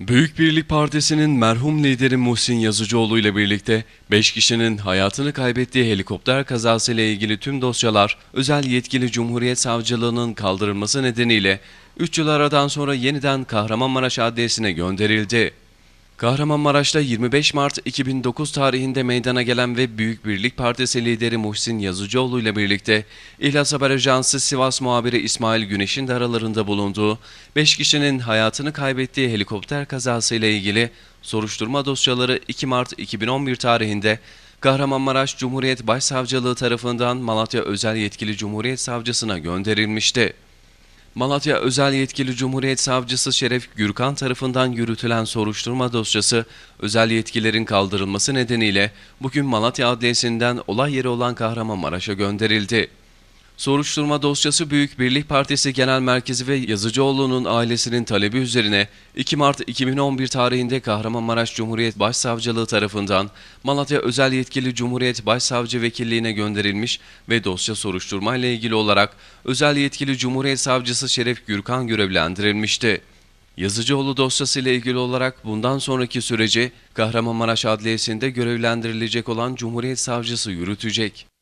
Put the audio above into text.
Büyük Birlik Partisi'nin merhum lideri Muhsin Yazıcıoğlu ile birlikte 5 kişinin hayatını kaybettiği helikopter kazası ile ilgili tüm dosyalar özel yetkili Cumhuriyet Savcılığı'nın kaldırılması nedeniyle 3 yıl aradan sonra yeniden Kahramanmaraş Adliyesi'ne gönderildi. Kahramanmaraş'ta 25 Mart 2009 tarihinde meydana gelen ve Büyük Birlik Partisi lideri Muhsin Yazıcıoğlu ile birlikte İhlas Haber Ajansı Sivas muhabiri İsmail Güneş'in de aralarında bulunduğu 5 kişinin hayatını kaybettiği helikopter kazası ile ilgili soruşturma dosyaları 2 Mart 2011 tarihinde Kahramanmaraş Cumhuriyet Başsavcılığı tarafından Malatya Özel Yetkili Cumhuriyet Savcısına gönderilmişti. Malatya Özel Yetkili Cumhuriyet Savcısı Şeref Gürkan tarafından yürütülen soruşturma dosyası özel yetkilerin kaldırılması nedeniyle bugün Malatya Adliyesi'nden olay yeri olan Kahramanmaraş'a gönderildi. Soruşturma dosyası Büyük Birlik Partisi Genel Merkezi ve Yazıcıoğlu'nun ailesinin talebi üzerine 2 Mart 2011 tarihinde Kahramanmaraş Cumhuriyet Başsavcılığı tarafından Malatya Özel Yetkili Cumhuriyet Başsavcı Vekilliğine gönderilmiş ve dosya soruşturma ile ilgili olarak Özel Yetkili Cumhuriyet Savcısı Şeref Gürkan görevlendirilmişti. Yazıcıoğlu dosyası ile ilgili olarak bundan sonraki süreci Kahramanmaraş Adliyesi'nde görevlendirilecek olan Cumhuriyet Savcısı yürütecek.